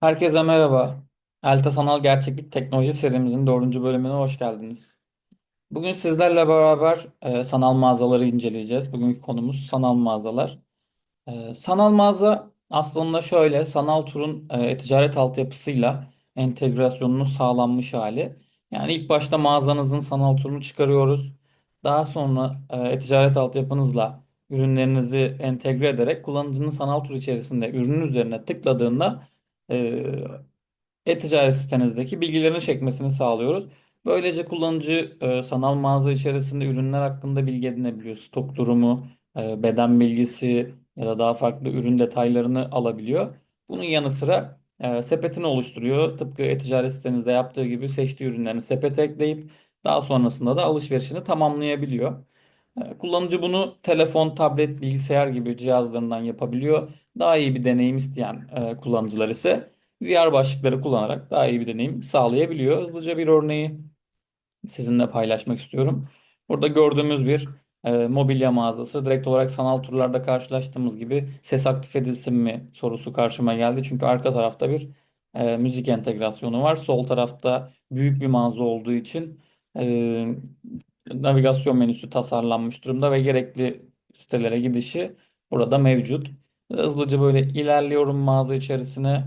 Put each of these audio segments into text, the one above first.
Herkese merhaba. Elta Sanal Gerçeklik Teknoloji serimizin dördüncü bölümüne hoş geldiniz. Bugün sizlerle beraber e, sanal mağazaları inceleyeceğiz. Bugünkü konumuz sanal mağazalar. E, sanal mağaza aslında şöyle, sanal turun e, e-ticaret altyapısıyla entegrasyonunun sağlanmış hali. Yani ilk başta mağazanızın sanal turunu çıkarıyoruz. Daha sonra e, e-ticaret altyapınızla ürünlerinizi entegre ederek kullanıcının sanal tur içerisinde ürünün üzerine tıkladığında e-ticaret sitenizdeki bilgilerini çekmesini sağlıyoruz. Böylece kullanıcı e, sanal mağaza içerisinde ürünler hakkında bilgi edinebiliyor. Stok durumu, e, beden bilgisi ya da daha farklı ürün detaylarını alabiliyor. Bunun yanı sıra e, sepetini oluşturuyor. Tıpkı e-ticaret sitenizde yaptığı gibi seçtiği ürünlerini sepete ekleyip daha sonrasında da alışverişini tamamlayabiliyor. E, Kullanıcı bunu telefon, tablet, bilgisayar gibi cihazlarından yapabiliyor. Daha iyi bir deneyim isteyen e, kullanıcılar ise VR başlıkları kullanarak daha iyi bir deneyim sağlayabiliyor. Hızlıca bir örneği sizinle paylaşmak istiyorum. Burada gördüğümüz bir e, mobilya mağazası. Direkt olarak sanal turlarda karşılaştığımız gibi ses aktif edilsin mi sorusu karşıma geldi. Çünkü arka tarafta bir e, müzik entegrasyonu var. Sol tarafta büyük bir mağaza olduğu için navigasyon menüsü tasarlanmış durumda ve gerekli sitelere gidişi burada mevcut. Hızlıca böyle ilerliyorum mağaza içerisine.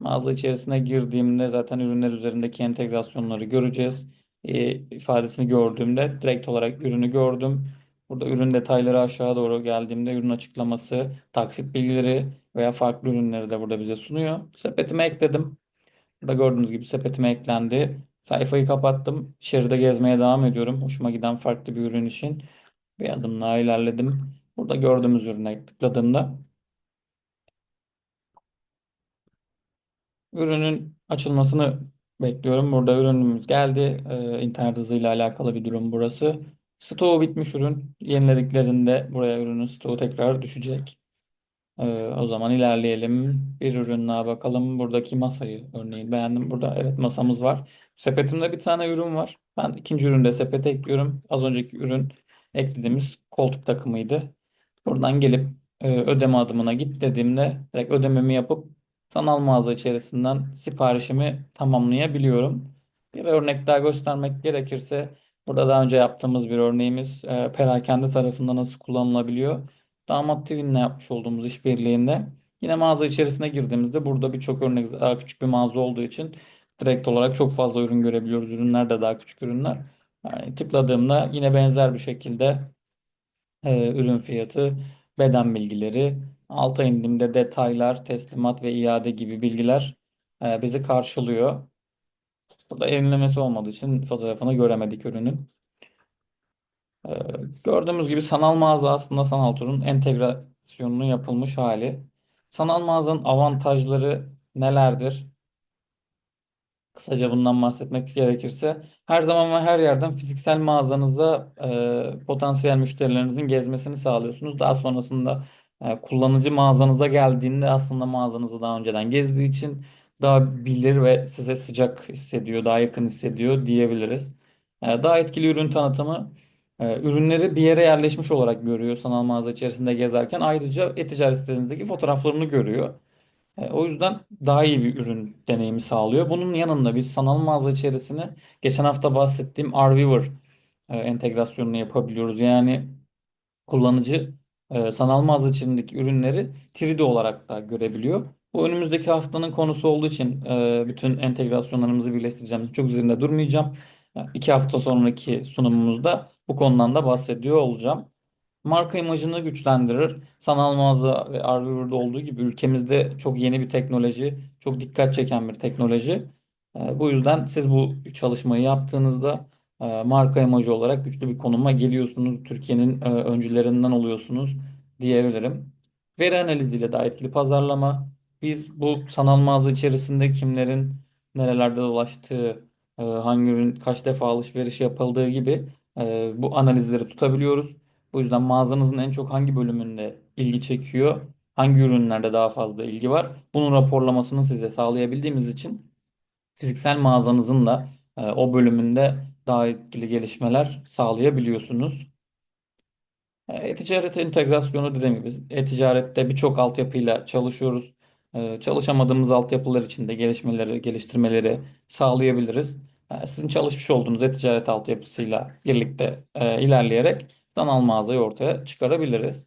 Mağaza içerisine girdiğimde zaten ürünler üzerindeki entegrasyonları göreceğiz. E, ifadesini gördüğümde direkt olarak ürünü gördüm. Burada ürün detayları aşağı doğru geldiğimde ürün açıklaması, taksit bilgileri veya farklı ürünleri de burada bize sunuyor. Sepetime ekledim. Burada gördüğünüz gibi sepetime eklendi. Sayfayı kapattım. İçeride gezmeye devam ediyorum. Hoşuma giden farklı bir ürün için bir adım daha ilerledim. Burada gördüğümüz ürüne tıkladığımda Ürünün açılmasını bekliyorum. Burada ürünümüz geldi. Ee, internet hızıyla alakalı bir durum burası. Stoğu bitmiş ürün. Yenilediklerinde buraya ürünün stoğu tekrar düşecek. Ee, o zaman ilerleyelim. Bir ürün daha bakalım. Buradaki masayı örneğin beğendim. Burada evet masamız var. Sepetimde bir tane ürün var. Ben ikinci üründe sepete ekliyorum. Az önceki ürün eklediğimiz koltuk takımıydı. Buradan gelip e, ödeme adımına git dediğimde direkt ödememi yapıp sanal mağaza içerisinden siparişimi tamamlayabiliyorum. Bir örnek daha göstermek gerekirse burada daha önce yaptığımız bir örneğimiz e, perakende tarafından nasıl kullanılabiliyor. Damat TV'nin yapmış olduğumuz işbirliğinde yine mağaza içerisine girdiğimizde burada birçok örnek daha küçük bir mağaza olduğu için direkt olarak çok fazla ürün görebiliyoruz. Ürünler de daha küçük ürünler. Yani tıkladığımda yine benzer bir şekilde e, ürün fiyatı, beden bilgileri, alta indiğimde detaylar, teslimat ve iade gibi bilgiler e, bizi karşılıyor. Burada elinlemesi olmadığı için fotoğrafını göremedik ürünün. E, gördüğümüz gibi sanal mağaza aslında sanal turun entegrasyonunun yapılmış hali. Sanal mağazanın avantajları nelerdir? Kısaca bundan bahsetmek gerekirse her zaman ve her yerden fiziksel mağazanıza e, potansiyel müşterilerinizin gezmesini sağlıyorsunuz. Daha sonrasında e, kullanıcı mağazanıza geldiğinde aslında mağazanızı daha önceden gezdiği için daha bilir ve size sıcak hissediyor, daha yakın hissediyor diyebiliriz. E, daha etkili ürün tanıtımı e, ürünleri bir yere yerleşmiş olarak görüyor sanal mağaza içerisinde gezerken. Ayrıca e-ticaret sitenizdeki fotoğraflarını görüyor. E, O yüzden daha iyi bir ürün deneyimi sağlıyor. Bunun yanında biz sanal mağaza içerisine geçen hafta bahsettiğim RViewer e, entegrasyonunu yapabiliyoruz. Yani kullanıcı e, sanal mağaza içindeki ürünleri 3D olarak da görebiliyor. Bu önümüzdeki haftanın konusu olduğu için e, bütün entegrasyonlarımızı birleştireceğimiz çok üzerinde durmayacağım. İki hafta sonraki sunumumuzda bu konudan da bahsediyor olacağım. Marka imajını güçlendirir. Sanal mağaza ve Arvivor'da olduğu gibi ülkemizde çok yeni bir teknoloji, çok dikkat çeken bir teknoloji. E, bu yüzden siz bu çalışmayı yaptığınızda e, marka imajı olarak güçlü bir konuma geliyorsunuz. Türkiye'nin e, öncülerinden oluyorsunuz diyebilirim. Veri analiziyle daha etkili pazarlama. Biz bu sanal mağaza içerisinde kimlerin nerelerde dolaştığı, e, hangi ürün kaç defa alışveriş yapıldığı gibi e, bu analizleri tutabiliyoruz. Bu yüzden mağazanızın en çok hangi bölümünde ilgi çekiyor, hangi ürünlerde daha fazla ilgi var, bunun raporlamasını size sağlayabildiğimiz için fiziksel mağazanızın da e, o bölümünde daha etkili gelişmeler sağlayabiliyorsunuz. E, E-ticaret entegrasyonu dediğim gibi e-ticarette birçok altyapıyla çalışıyoruz. çalışamadığımız altyapılar için de gelişmeleri, geliştirmeleri sağlayabiliriz. E, Sizin çalışmış olduğunuz e-ticaret altyapısıyla birlikte e, ilerleyerek sanal mağazayı ortaya çıkarabiliriz.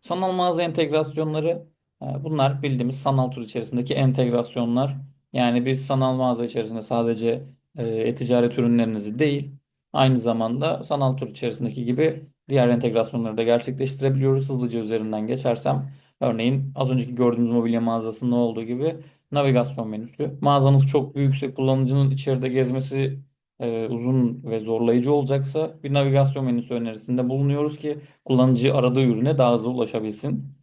Sanal mağaza entegrasyonları e, bunlar bildiğimiz sanal tur içerisindeki entegrasyonlar. Yani biz sanal mağaza içerisinde sadece e, e-ticaret ürünlerinizi değil aynı zamanda sanal tur içerisindeki gibi diğer entegrasyonları da gerçekleştirebiliyoruz. Hızlıca üzerinden geçersem örneğin az önceki gördüğümüz mobilya mağazasında olduğu gibi navigasyon menüsü. Mağazanız çok büyükse kullanıcının içeride gezmesi e, uzun ve zorlayıcı olacaksa bir navigasyon menüsü önerisinde bulunuyoruz ki kullanıcı aradığı ürüne daha hızlı ulaşabilsin.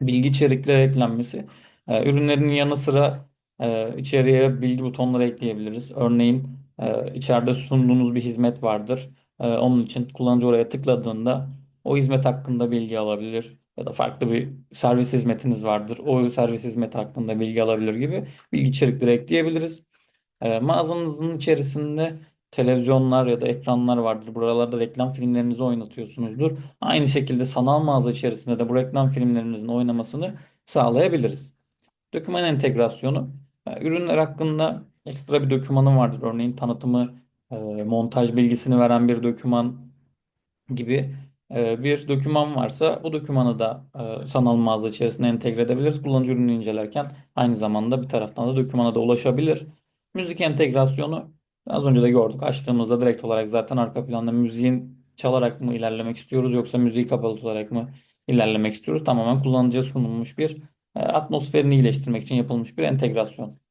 Bilgi içerikleri eklenmesi. E, ürünlerin yanı sıra e, içeriye bilgi butonları ekleyebiliriz. Örneğin e, içeride sunduğunuz bir hizmet vardır. E, onun için kullanıcı oraya tıkladığında o hizmet hakkında bilgi alabilir. Ya da farklı bir servis hizmetiniz vardır. O servis hizmeti hakkında bilgi alabilir gibi bilgi içerikleri ekleyebiliriz. E, mağazanızın içerisinde televizyonlar ya da ekranlar vardır. Buralarda reklam filmlerinizi oynatıyorsunuzdur. Aynı şekilde sanal mağaza içerisinde de bu reklam filmlerinizin oynamasını sağlayabiliriz. Doküman entegrasyonu. e, Ürünler hakkında ekstra bir dokümanı vardır. Örneğin tanıtımı, e, montaj bilgisini veren bir doküman gibi bir doküman varsa bu dokümanı da e, sanal mağaza içerisine entegre edebiliriz. Kullanıcı ürünü incelerken aynı zamanda bir taraftan da dokümana da ulaşabilir. Müzik entegrasyonu az önce de gördük. Açtığımızda direkt olarak zaten arka planda müziğin çalarak mı ilerlemek istiyoruz yoksa müziği kapalı tutarak mı ilerlemek istiyoruz? Tamamen kullanıcıya sunulmuş bir e, atmosferini iyileştirmek için yapılmış bir entegrasyon.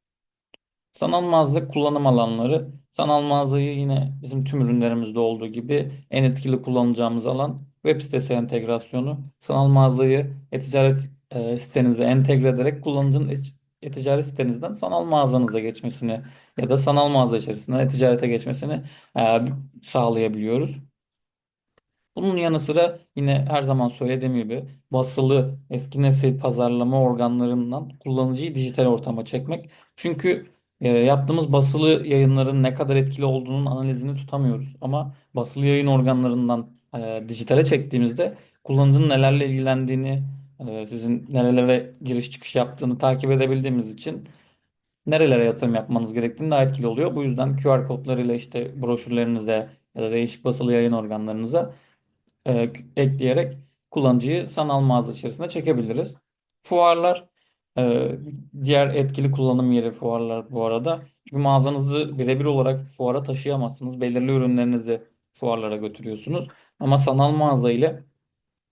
Sanal mağaza kullanım alanları. Sanal mağazayı yine bizim tüm ürünlerimizde olduğu gibi en etkili kullanacağımız alan web sitesi entegrasyonu. Sanal mağazayı e-ticaret e, sitenize entegre ederek kullanıcının e- e-ticaret sitenizden sanal mağazanıza geçmesini ya da sanal mağaza içerisinden e-ticarete geçmesini e, sağlayabiliyoruz. Bunun yanı sıra yine her zaman söylediğim gibi basılı eski nesil pazarlama organlarından kullanıcıyı dijital ortama çekmek. Çünkü e, yaptığımız basılı yayınların ne kadar etkili olduğunun analizini tutamıyoruz. Ama basılı yayın organlarından e, dijitale çektiğimizde kullanıcının nelerle ilgilendiğini, e, sizin nerelere giriş çıkış yaptığını takip edebildiğimiz için nerelere yatırım yapmanız gerektiğini daha etkili oluyor. Bu yüzden QR kodlarıyla işte broşürlerinize ya da değişik basılı yayın organlarınıza e, ekleyerek kullanıcıyı sanal mağaza içerisine çekebiliriz. Fuarlar e, diğer etkili kullanım yeri fuarlar bu arada. Çünkü mağazanızı birebir olarak fuara taşıyamazsınız. Belirli ürünlerinizi fuarlara götürüyorsunuz. Ama sanal mağaza ile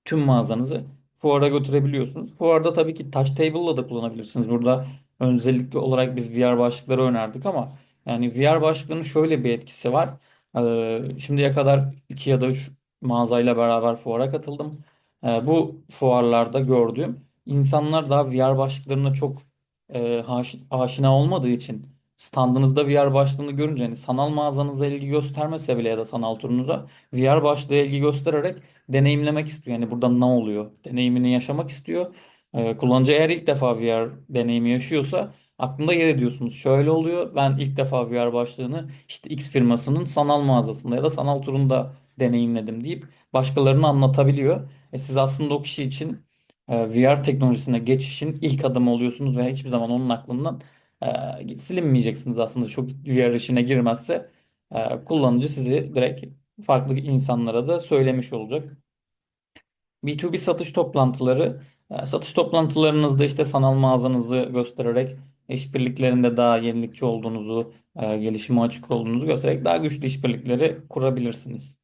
tüm mağazanızı fuara götürebiliyorsunuz. Fuarda tabii ki Touch Table'la da kullanabilirsiniz. Burada özellikle olarak biz VR başlıkları önerdik ama yani VR başlıklarının şöyle bir etkisi var. Ee, şimdiye kadar iki ya da üç mağazayla beraber fuara katıldım. Ee, bu fuarlarda gördüğüm insanlar daha VR başlıklarına çok e, aşina olmadığı için standınızda VR başlığını görünce hani sanal mağazanıza ilgi göstermese bile ya da sanal turunuza VR başlığı ilgi göstererek deneyimlemek istiyor. Yani burada ne oluyor? Deneyimini yaşamak istiyor. Ee, kullanıcı eğer ilk defa VR deneyimi yaşıyorsa aklında yer ediyorsunuz. Şöyle oluyor. Ben ilk defa VR başlığını işte X firmasının sanal mağazasında ya da sanal turunda deneyimledim deyip başkalarına anlatabiliyor. E siz aslında o kişi için e, VR teknolojisine geçişin ilk adımı oluyorsunuz ve hiçbir zaman onun aklından e, silinmeyeceksiniz aslında. Çok VR işine girmezse e, kullanıcı sizi direkt farklı insanlara da söylemiş olacak. B2B satış toplantıları. e, Satış toplantılarınızda işte sanal mağazanızı göstererek işbirliklerinde daha yenilikçi olduğunuzu, e, gelişime açık olduğunuzu göstererek daha güçlü işbirlikleri kurabilirsiniz.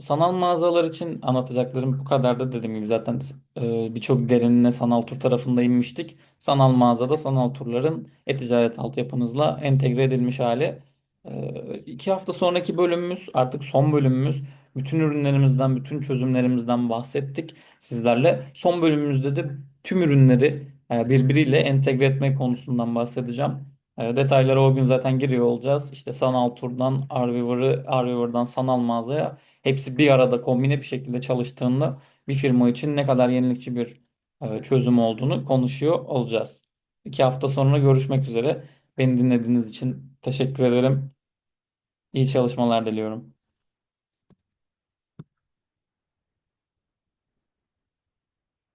Sanal mağazalar için anlatacaklarım bu kadar da dediğim gibi zaten e, birçok derinine sanal tur tarafında inmiştik. Sanal mağazada sanal turların e-ticaret altyapınızla entegre edilmiş hali. E, iki hafta sonraki bölümümüz artık son bölümümüz. Bütün ürünlerimizden, bütün çözümlerimizden bahsettik sizlerle. Son bölümümüzde de tüm ürünleri e, birbiriyle entegre etme konusundan bahsedeceğim. E, detaylara o gün zaten giriyor olacağız. İşte sanal turdan Arweaver'ı, Arweaver'dan sanal mağazaya hepsi bir arada kombine bir şekilde çalıştığında bir firma için ne kadar yenilikçi bir e, çözüm olduğunu konuşuyor olacağız. İki hafta sonra görüşmek üzere. Beni dinlediğiniz için teşekkür ederim. İyi çalışmalar diliyorum.